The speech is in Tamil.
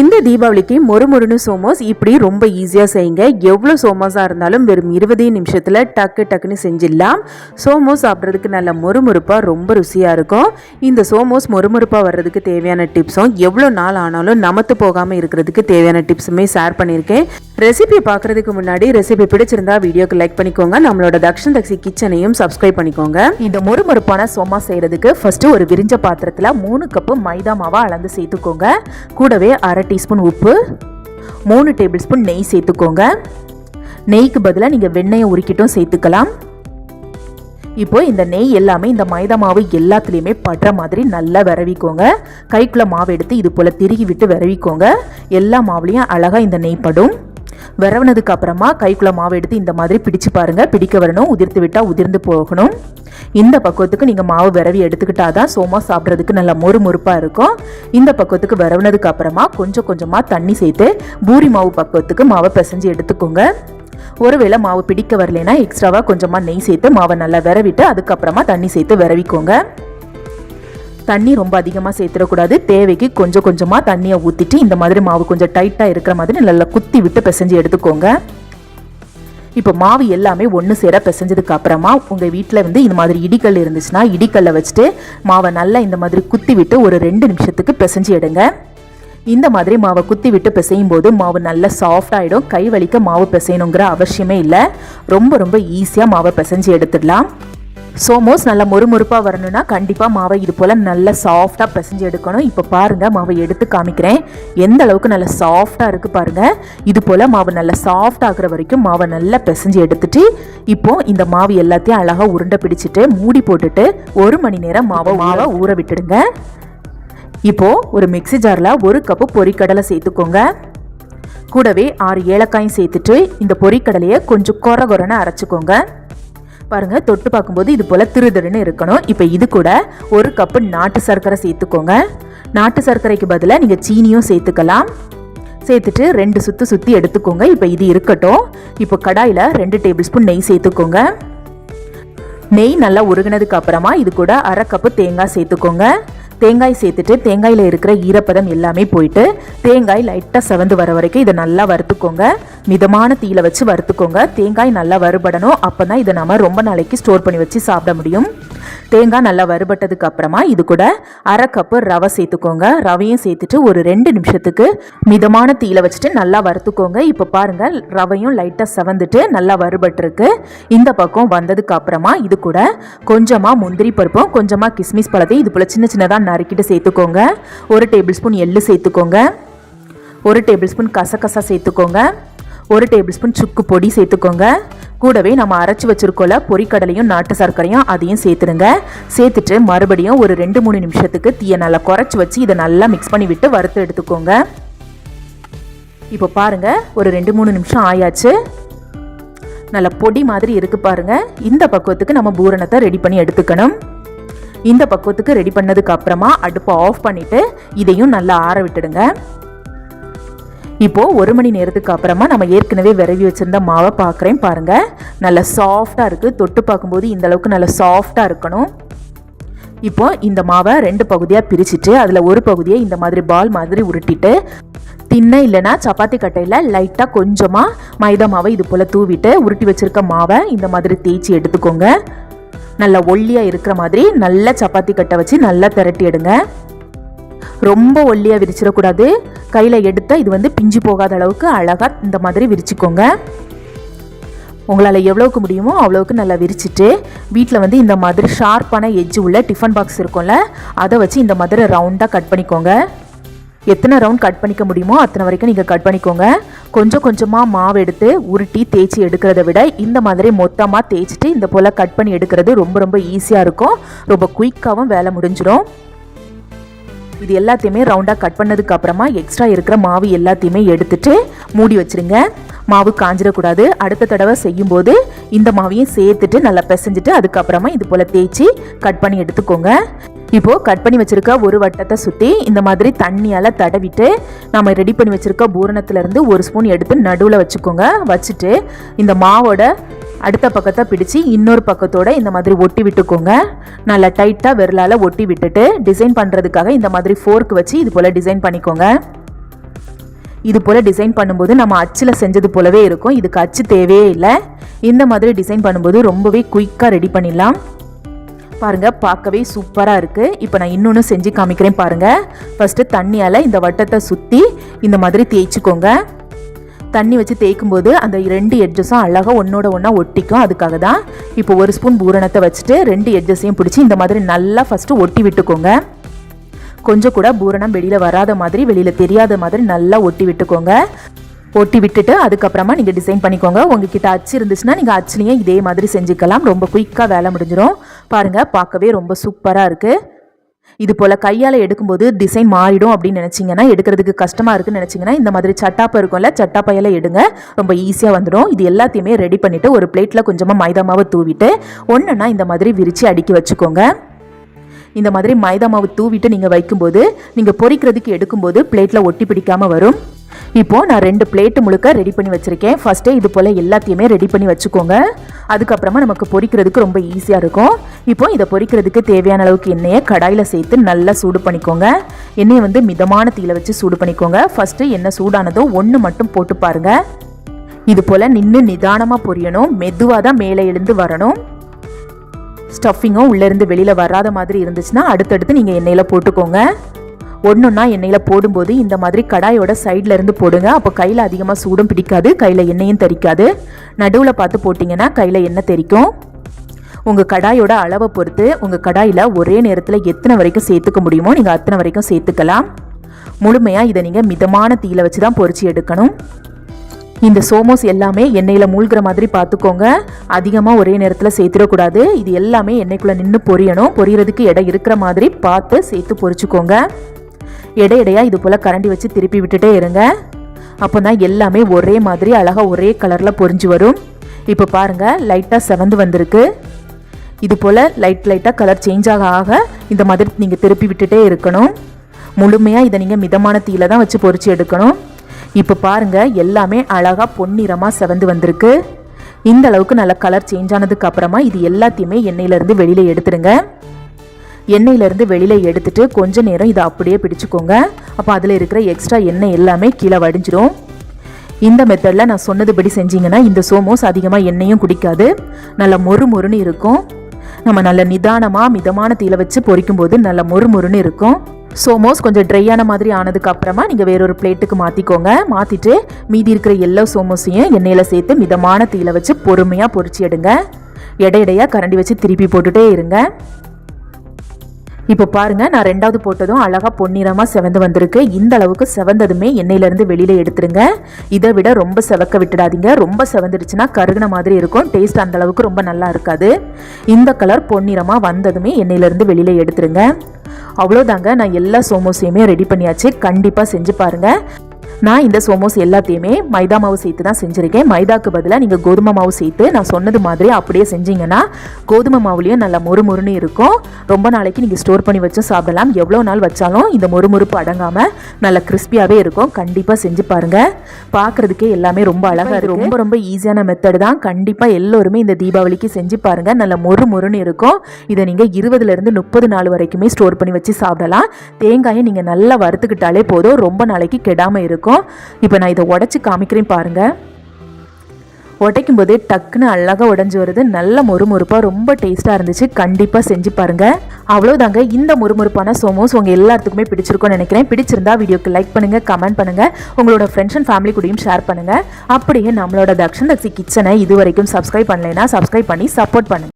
இந்த தீபாவளிக்கு மொறுமொறுன்னு சோமோஸ் இப்படி ரொம்ப ஈஸியாக செய்யுங்க. எவ்வளோ சோமோஸாக இருந்தாலும் வெறும் இருபதே நிமிஷத்தில் டக்கு டக்குன்னு செஞ்சிடலாம். சோமோஸ் சாப்பிட்றதுக்கு நல்ல மொறுமொறுப்பாக ரொம்ப ருசியாக இருக்கும். இந்த சோமோஸ் மொறுமொறுப்பாக வர்றதுக்கு தேவையான டிப்ஸும் எவ்வளோ நாள் ஆனாலும் நமத்து போகாமல் இருக்கிறதுக்கு தேவையான டிப்ஸுமே ஷேர் பண்ணியிருக்கேன். ரெசிபி பார்க்குறதுக்கு முன்னாடி ரெசிபி பிடிச்சிருந்தா வீடியோக்கு லைக் பண்ணிக்கோங்க. நம்மளோட தக்ஷன் தக்ஷி கிச்சனையும் சப்ஸ்கிரைப் பண்ணிக்கோங்க. இந்த மொறுமொறுப்பான சோமா செய்யறதுக்கு ஃபர்ஸ்ட் ஒரு விரிஞ்ச பாத்திரத்தில் மூணு கப்பு மைதா மாவை அளந்து சேர்த்துக்கோங்க. கூடவே அரை டீஸ்பூன் உப்பு மூணு டேபிள் ஸ்பூன் நெய் சேர்த்துக்கோங்க. நெய்க்கு பதிலாக நீங்கள் வெண்ணெயை உருக்கிட்டும் சேர்த்துக்கலாம். இப்போ இந்த நெய் எல்லாமே இந்த மைதா மாவு எல்லாத்துலேயுமே படுற மாதிரி நல்லா விரவிக்கோங்க. கைக்குள்ள மாவு எடுத்து இது போல் திருகி விட்டு விரவிக்கோங்க. எல்லா மாவுலேயும் அழகாக இந்த நெய் படும். விரவுனதுக்கு அப்புறமா கைக்குள்ள மாவு எடுத்து இந்த மாதிரி பிடிச்சு பாருங்க. பிடிக்க வரணும் உதிர்த்து விட்டால் உதிர்ந்து போகணும். இந்த பக்குவத்துக்கு நீங்கள் மாவு விரவி எடுத்துக்கிட்டா தான் சோமா சாப்பிட்றதுக்கு நல்லா மொறு மொறுப்பாக இருக்கும். இந்த பக்குவத்துக்கு விரவுனதுக்கு அப்புறமா கொஞ்சம் கொஞ்சமாக தண்ணி சேர்த்து பூரி மாவு பக்குவத்துக்கு மாவை பிசைஞ்சு எடுத்துக்கோங்க. ஒருவேளை மாவு பிடிக்க வரலைன்னா எக்ஸ்ட்ராவாக கொஞ்சமாக நெய் சேர்த்து மாவை நல்லா விரவிட்டு அதுக்கப்புறமா தண்ணி சேர்த்து விரவிக்கோங்க. தண்ணி ரொம்ப அதிகமாக சேர்த்துடக்கூடாது. தேவைக்கு கொஞ்சம் கொஞ்சமாக தண்ணியை ஊற்றிட்டு இந்த மாதிரி மாவு கொஞ்சம் டைட்டாக இருக்கிற மாதிரி நல்லா குத்தி விட்டு பிசைஞ்சு எடுத்துக்கோங்க. இப்போ மாவு எல்லாமே ஒன்று சேர பிசைஞ்சதுக்கு அப்புறமா உங்கள் வீட்டில் வந்து இந்த மாதிரி இடிக்கல் இருந்துச்சுன்னா இடிக்கல்லை வச்சுட்டு மாவை நல்லா இந்த மாதிரி குத்தி விட்டு ஒரு ரெண்டு நிமிஷத்துக்கு பிசைஞ்சு எடுங்க. இந்த மாதிரி மாவை குத்தி விட்டு பிசையும் போது மாவு நல்லா சாஃப்ட் ஆகிடும் கை வலிக்க மாவு பிசையணுங்கிற அவசியமே இல்லை. ரொம்ப ரொம்ப ஈஸியாக மாவை பிசைஞ்சு எடுத்துடலாம். சோமோஸ் நல்லா மொறுமொறுப்பாக வரணும்னா கண்டிப்பாக மாவை இது போல் நல்லா சாஃப்டாக பிசைஞ்சு எடுக்கணும். இப்போ பாருங்கள் மாவை எடுத்து காமிக்கிறேன். எந்த அளவுக்கு நல்லா சாஃப்டாக இருக்குது பாருங்கள் இது போல் மாவு நல்லா சாஃப்ட் ஆகுற வரைக்கும் மாவை நல்லா பிசைஞ்சு எடுத்துட்டு இப்போ இந்த மாவு எல்லாத்தையும் அழகாக உருண்டை பிடிச்சிட்டு மூடி போட்டுட்டு ஒரு மணி நேரம் மாவை மாவை ஊற விட்டுடுங்க. இப்போ ஒரு மிக்ஸி ஜாரில் ஒரு கப்பு பொரிக்கடலை சேர்த்துக்கோங்க. கூடவே ஆறு ஏலக்காயும் சேர்த்துட்டு இந்த பொரிக்கடலையை கொஞ்சம் கொர கொரன்னு அரைச்சிக்கோங்க. பாருங்க தொட்டு பார்க்கும்போது இது போல் திருதிருன்னு இருக்கணும். இப்போ இது கூட ஒரு கப்பு நாட்டு சர்க்கரை சேர்த்துக்கோங்க. நாட்டு சர்க்கரைக்கு பதிலாக நீங்கள் சீனியும் சேர்த்துக்கலாம். சேர்த்துட்டு ரெண்டு சுற்று சுற்றி எடுத்துக்கோங்க. இப்போ இது இருக்கட்டும். இப்போ கடாயில் ரெண்டு டேபிள் ஸ்பூன் நெய் சேர்த்துக்கோங்க. நெய் நல்லா உருகினதுக்கு அப்புறமா இது கூட அரை கப்பு தேங்காய் சேர்த்துக்கோங்க. தேங்காய் சேர்த்துட்டு தேங்காயில் இருக்கிற ஈரப்பதம் எல்லாமே போயிட்டு தேங்காய் லைட்டாக செவந்து வர வரைக்கும் இதை நல்லா வறுத்துக்கோங்க. மிதமான தீயில வச்சு வறுத்துக்கோங்க. தேங்காய் நல்லா வறுபடணும். அப்போ தான் இதை நம்ம ரொம்ப நாளைக்கு ஸ்டோர் பண்ணி வச்சு சாப்பிட முடியும். தேங்காய் நல்லா வறுபட்டதுக்கு அப்புறமா இது கூட அரை கப்பு ரவை சேர்த்துக்கோங்க. ரவையும் சேர்த்துட்டு ஒரு ரெண்டு நிமிஷத்துக்கு மிதமான தீயில வச்சுட்டு நல்லா வறுத்துக்கோங்க. இப்போ பாருங்க ரவையும் லைட்டாக செவந்துட்டு நல்லா வறுபட்டுருக்கு. இந்த பக்கம் வந்ததுக்கு அப்புறமா இது கூட கொஞ்சமாக முந்திரி பருப்பும் கொஞ்சமாக கிஸ்மிஸ் பழத்தையும் இது போல் சின்ன சின்னதாக நறுக்கிட்டு சேர்த்துக்கோங்க. ஒரு டேபிள் ஸ்பூன் எள்ளு சேர்த்துக்கோங்க. ஒரு டேபிள் ஸ்பூன் கசகசா சேர்த்துக்கோங்க. ஒரு டேபிள் ஸ்பூன் சுக்கு பொடி சேர்த்துக்கோங்க. கூடவே நம்ம அரைச்சி வச்சிருக்கோல பொரிக்கடலையும் நாட்டு சர்க்கரையும் அதையும் சேர்த்துடுங்க. சேர்த்துட்டு மறுபடியும் ஒரு ரெண்டு மூணு நிமிஷத்துக்கு தீயை நல்லா குறைச்சி வச்சு இதை நல்லா மிக்ஸ் பண்ணி விட்டு வறுத்து எடுத்துக்கோங்க. இப்போ பாருங்க ஒரு ரெண்டு மூணு நிமிஷம் ஆயாச்சு. நல்ல பொடி மாதிரி இருக்கு பாருங்க. இந்த பக்குவத்துக்கு நம்ம பூரணத்தை ரெடி பண்ணி எடுத்துக்கணும். இந்த பக்குவத்துக்கு ரெடி பண்ணதுக்கு அப்புறமா அடுப்பை ஆஃப் பண்ணிட்டு இதையும் நல்லா ஆற விட்டுடுங்க. இப்போ ஒரு மணி நேரத்துக்கு அப்புறமா நம்ம ஏற்கனவே விரவி வச்சிருந்த மாவை பார்க்குறேன் பாருங்க. நல்லா சாஃப்டாக இருக்குது தொட்டு பார்க்கும்போது இந்த அளவுக்கு நல்லா சாஃப்டாக இருக்கணும். இப்போ இந்த மாவை ரெண்டு பகுதியாக பிரிச்சுட்டு அதில் ஒரு பகுதியை இந்த மாதிரி பால் மாதிரி உருட்டிட்டு தின்ன இல்லைன்னா சப்பாத்தி கட்டையில் லைட்டாக கொஞ்சமாக மைதா மாவை இது போல் தூவிட்டு உருட்டி வச்சுருக்க மாவை இந்த மாதிரி தேய்ச்சி எடுத்துக்கோங்க. நல்லா ஒல்லியாக இருக்கிற மாதிரி நல்லா சப்பாத்தி கட்டை வச்சு நல்லா திரட்டி எடுங்க. ரொம்ப ஒல்லியாக விரிச்சிடக்கூடாது. கையில் எடுத்தால் இது வந்து பிஞ்சு போகாத அளவுக்கு அழகாக இந்த மாதிரி விரிச்சுக்கோங்க. உங்களால் எவ்வளோக்கு முடியுமோ அவ்வளோக்கு நல்லா விரிச்சிட்டு வீட்டில் வந்து இந்த மாதிரி ஷார்ப்பான எஜ்ஜு உள்ள டிஃபன் பாக்ஸ் இருக்கும்ல அதை வச்சு இந்த மாதிரி ரவுண்டாக கட் பண்ணிக்கோங்க. எத்தனை ரவுண்ட் கட் பண்ணிக்க முடியுமோ அத்தனை வரைக்கும் நீங்கள் கட் பண்ணிக்கோங்க. கொஞ்சம் கொஞ்சமாக மாவு எடுத்து உருட்டி தேய்ச்சி எடுக்கிறத விட இந்த மாதிரி மொத்தமாக தேய்ச்சிட்டு இந்த போல் கட் பண்ணி எடுக்கிறது ரொம்ப ரொம்ப ஈஸியாக இருக்கும். ரொம்ப குயிக்காகவும் வேலை முடிஞ்சிடும் இது எல்லாத்தையுமே ரவுண்டாக கட் பண்ணதுக்கு அப்புறமா எக்ஸ்ட்ரா இருக்கிற மாவு எல்லாத்தையுமே எடுத்துட்டு மூடி வச்சிருங்க. மாவு காஞ்சிடக்கூடாது. அடுத்த தடவை செய்யும்போது இந்த மாவையும் சேர்த்துட்டு நல்லா பிசைஞ்சிட்டு அதுக்கப்புறமா இது போல் தேய்ச்சி கட் பண்ணி எடுத்துக்கோங்க. இப்போது கட் பண்ணி வச்சுருக்க ஒரு வட்டத்தை சுற்றி இந்த மாதிரி தண்ணியால் தடவிட்டு நம்ம ரெடி பண்ணி வச்சுருக்க பூரணத்துலேருந்து ஒரு ஸ்பூன் எடுத்து நடுவில் வச்சுக்கோங்க. வச்சுட்டு இந்த மாவோட அடுத்த பக்கத்தை பிடிச்சு இன்னொரு பக்கத்தோட இந்த மாதிரி ஒட்டி விட்டுக்கோங்க. நல்லா டைட்டாக விரலால் ஒட்டி விட்டுட்டு டிசைன் பண்ணுறதுக்காக இந்த மாதிரி ஃபோர்க் வச்சு இது போல் டிசைன் பண்ணிக்கோங்க. இது போல் டிசைன் பண்ணும்போது நம்ம அச்சில் செஞ்சது போலவே இருக்கும். இதுக்கு அச்சு தேவையே இல்லை. இந்த மாதிரி டிசைன் பண்ணும்போது ரொம்பவே குயிக்காக ரெடி பண்ணிடலாம். பாருங்க பார்க்கவே சூப்பராக இருக்குது இப்போ நான் இன்னொன்று செஞ்சு காமிக்கிறேன் பாருங்கள் ஃபஸ்ட்டு தண்ணியால் இந்த வட்டத்தை சுற்றி இந்த மாதிரி தேய்ச்சிக்கோங்க. தண்ணி வச்சு தேய்க்கும் போது அந்த ரெண்டு எட்ஜஸும் அழகாக ஒன்றோட ஒன்றா ஒட்டிக்கும். அதுக்காக தான் இப்போ ஒரு ஸ்பூன் பூரணத்தை வச்சுட்டு ரெண்டு எட்ஜஸையும் பிடிச்சி இந்த மாதிரி நல்லா ஃபஸ்ட்டு ஒட்டி விட்டுக்கோங்க. கொஞ்சம் கூட பூரணம் வெளியில் வராத மாதிரி வெளியில் தெரியாத மாதிரி நல்லா ஒட்டி விட்டுக்கோங்க. ஒட்டி விட்டுட்டு அதுக்கப்புறமா நீங்கள் டிசைன் பண்ணிக்கோங்க. உங்ககிட்ட அச்சு இருந்துச்சுன்னா நீங்கள் அச்சுலேயே இதே மாதிரி செஞ்சுக்கலாம். ரொம்ப குயிக்காக வேலை முடிஞ்சிடும் பாருங்கள் பார்க்கவே ரொம்ப சூப்பராக இருக்குது இது போல் கையால் எடுக்கும்போது டிசைன் மாறிடும் அப்படின்னு நினச்சிங்கன்னா எடுக்கிறதுக்கு கஷ்டமாக இருக்குன்னு நினச்சிங்கன்னா இந்த மாதிரி சட்டாப்பை இருக்கும்ல சட்டாப்பையில் எடுங்க. ரொம்ப ஈஸியாக வந்துடும். இது எல்லாத்தையுமே ரெடி பண்ணிவிட்டு ஒரு பிளேட்டில் கொஞ்சமாக மைதா மாவை தூவிட்டு ஒன்றுன்னா இந்த மாதிரி விரித்து அடுக்கி வச்சுக்கோங்க. இந்த மாதிரி மைதா மாவு தூவிட்டு நீங்கள் வைக்கும்போது நீங்கள் பொரிக்கிறதுக்கு எடுக்கும்போது பிளேட்டில் ஒட்டி பிடிக்காமல் வரும். இப்போ நான் ரெண்டு பிளேட்டு முழுக்க ரெடி பண்ணி வச்சுருக்கேன். ஃபஸ்ட்டே இது போல் எல்லாத்தையுமே ரெடி பண்ணி வச்சுக்கோங்க. அதுக்கப்புறமா நமக்கு பொரிக்கிறதுக்கு ரொம்ப ஈஸியாக இருக்கும். இப்போ இதை பொரிக்கிறதுக்கு தேவையான அளவுக்கு எண்ணெயை கடாயில் சேர்த்து நல்லா சூடு பண்ணிக்கோங்க. எண்ணெயை வந்து மிதமான தீயில் வச்சு சூடு பண்ணிக்கோங்க. ஃபஸ்ட்டு எண்ணெய் சூடானதோ ஒன்று மட்டும் போட்டு பாருங்கள் இது போல் நின்று நிதானமாக பொரியணும். மெதுவாக தான் மேலே எழுந்து வரணும். ஸ்டஃபிங்கும் உள்ளேருந்து வெளியில் வராத மாதிரி இருந்துச்சுன்னா அடுத்தடுத்து நீங்கள் எண்ணெயில் போட்டுக்கோங்க. ஒன்றுன்னா எண்ணெயில் போடும்போது இந்த மாதிரி கடாயோட சைடில் இருந்து போடுங்க. அப்போ கையில் அதிகமாக சூடும் பிடிக்காது கையில் எண்ணெயும் தெரிக்காது நடுவில் பார்த்து போட்டிங்கன்னா கையில் எண்ணெய் தெறிக்கும். உங்கள் கடாயோட அளவை பொறுத்து உங்கள் கடாயில் ஒரே நேரத்தில் எத்தனை வரைக்கும் சேர்த்துக்க முடியுமோ நீங்கள் அத்தனை வரைக்கும் சேர்த்துக்கலாம். முழுமையாக இதை நீங்கள் மிதமான தீயில வச்சு தான் பொறிச்சு எடுக்கணும். இந்த சோமோஸ் எல்லாமே எண்ணெயில் மூழ்கிற மாதிரி பார்த்துக்கோங்க. அதிகமாக ஒரே நேரத்தில் சேர்த்துடக்கூடாது. இது எல்லாமே எண்ணெய்க்குள்ளே நின்று பொரியணும். பொரியறதுக்கு இடம் இருக்கிற மாதிரி பார்த்து சேர்த்து பொரிச்சுக்கோங்க எடை இது போல் கரண்டி வச்சு திருப்பி விட்டுட்டே இருங்க. அப்போ தான் எல்லாமே ஒரே மாதிரி அழகாக ஒரே கலரில் பொரிஞ்சு வரும். இப்போ பாருங்கள் லைட்டாக செவந்து வந்திருக்கு. இது போல் லைட் லைட்டாக கலர் சேஞ்ச் ஆக ஆக இந்த மாதிரி நீங்கள் திருப்பி விட்டுட்டே இருக்கணும். முழுமையாக இதை நீங்கள் மிதமான தீயில தான் வச்சு பொறிச்சு எடுக்கணும். இப்போ பாருங்க எல்லாமே அழகாக பொன்னிறமாக செவந்து வந்திருக்கு. இந்த அளவுக்கு நல்ல கலர் சேஞ்ச் ஆனதுக்கு அப்புறமா இது எல்லாத்தையுமே எண்ணெயிலேருந்து வெளியில் எடுத்துடுங்க. எண்ணெயிலேருந்து வெளியில் எடுத்துட்டு கொஞ்ச நேரம் இதை அப்படியே பிடிச்சிக்கோங்க. அப்போ அதில் இருக்கிற எக்ஸ்ட்ரா எண்ணெய் எல்லாமே கீழே வடிஞ்சிடும் இந்த மெத்தடில் நான் சொன்னதுபடி செஞ்சீங்கன்னா இந்த சோமோஸ் அதிகமாக எண்ணெயும் குடிக்காது. நல்ல மொறு மொறுன்னு இருக்கும். நம்ம நல்ல நிதானமாக மிதமான தீயில வச்சு பொரிக்கும் போது நல்ல மொறு மொறுன்னு இருக்கும். சோமோஸ் கொஞ்சம் ட்ரையான மாதிரி ஆனதுக்கு அப்புறமா நீங்கள் வேறொரு பிளேட்டுக்கு மாற்றிக்கோங்க மாற்றிட்டு மீதி இருக்கிற எல்லா சோமோஸையும் எண்ணெயில் சேர்த்து மிதமான தீயில வச்சு பொறுமையாக பொரிச்சு எடுங்க. எடையடையாக கரண்டி வச்சு திருப்பி போட்டுட்டே இருங்க. இப்போ பாருங்க நான் ரெண்டாவது போட்டதும் அழகா பொன்னிறமாக செவந்து வந்திருக்கு. இந்த அளவுக்கு செவந்ததுமே எண்ணெயிலேருந்து வெளியில் எடுத்துருங்க. இதை விட ரொம்ப செவக்க விட்டுடாதீங்க. ரொம்ப செவந்துடுச்சுன்னா கருகின மாதிரி இருக்கும். டேஸ்ட் அந்த அளவுக்கு ரொம்ப நல்லா இருக்காது. இந்த கலர் பொன்னிறமாக வந்ததுமே எண்ணெயிலேருந்து வெளியில் எடுத்துருங்க. அவ்வளோதாங்க நான் எல்லா சோமோஸையுமே ரெடி பண்ணியாச்சு. கண்டிப்பாக செஞ்சு பாருங்கள் நான் இந்த சோமோஸ் எல்லாத்தையுமே மைதா மாவு சேர்த்து தான் செஞ்சுருக்கேன். மைதாக்கு பதிலாக நீங்கள் கோதுமை மாவு சேர்த்து நான் சொன்னது மாதிரி அப்படியே செஞ்சீங்கன்னா கோதுமை மாவுலேயும் நல்லா மொறுமொறுன்னு இருக்கும். ரொம்ப நாளைக்கு நீங்கள் ஸ்டோர் பண்ணி வச்சு சாப்பிடலாம். எவ்வளோ நாள் வச்சாலும் இந்த மொறுமொறுப்பு அடங்காமல் நல்லா கிறிஸ்பியாகவே இருக்கும். கண்டிப்பாக செஞ்சு பாருங்கள் பார்க்குறதுக்கே எல்லாமே ரொம்ப அழகாக இருக்குது ரொம்ப ரொம்ப ஈஸியான மெத்தட் தான். கண்டிப்பாக எல்லோருமே இந்த தீபாவளிக்கு செஞ்சு பாருங்கள் நல்ல மொறு மொறுன்னு இருக்கும். இதை நீங்கள் இருபதுலேருந்து முப்பது நாள் வரைக்குமே ஸ்டோர் பண்ணி வச்சு சாப்பிடலாம். தேங்காயை நீங்கள் நல்லா வறுத்துக்கிட்டாலே போதும். ரொம்ப நாளைக்கு கெடாமல் இருக்கும் இப்போ நான் இதை உடச்சி காமிக்கிறேன் பாருங்கள் உடைக்கும் போதே டக்குன்னு அழகாக உடஞ்சி வருது. நல்ல மொறுமொறுப்பாக ரொம்ப டேஸ்ட்டாக இருந்துச்சு. கண்டிப்பாக செஞ்சு பாருங்கள் அவ்வளோதாங்க இந்த மொறுமொறுப்பான சோமோஸ் உங்கள் எல்லாத்துக்குமே பிடிச்சிருக்கும்னு நினைக்கிறேன். பிடிச்சிருந்தா வீடியோக்கு லைக் பண்ணுங்கள் கமெண்ட் பண்ணுங்கள் உங்களோட ஃப்ரெண்ட்ஸ் அண்ட் ஃபேமிலி கூடயும் ஷேர் பண்ணுங்கள் அப்படியே நம்மளோட தக்ஷன் தக்ஷி கிச்சனை இது வரைக்கும் சப்ஸ்கிரைப் பண்ணலைன்னா சப்ஸ்கிரைப் பண்ணி சப்போர்ட் பண்ணுங்கள்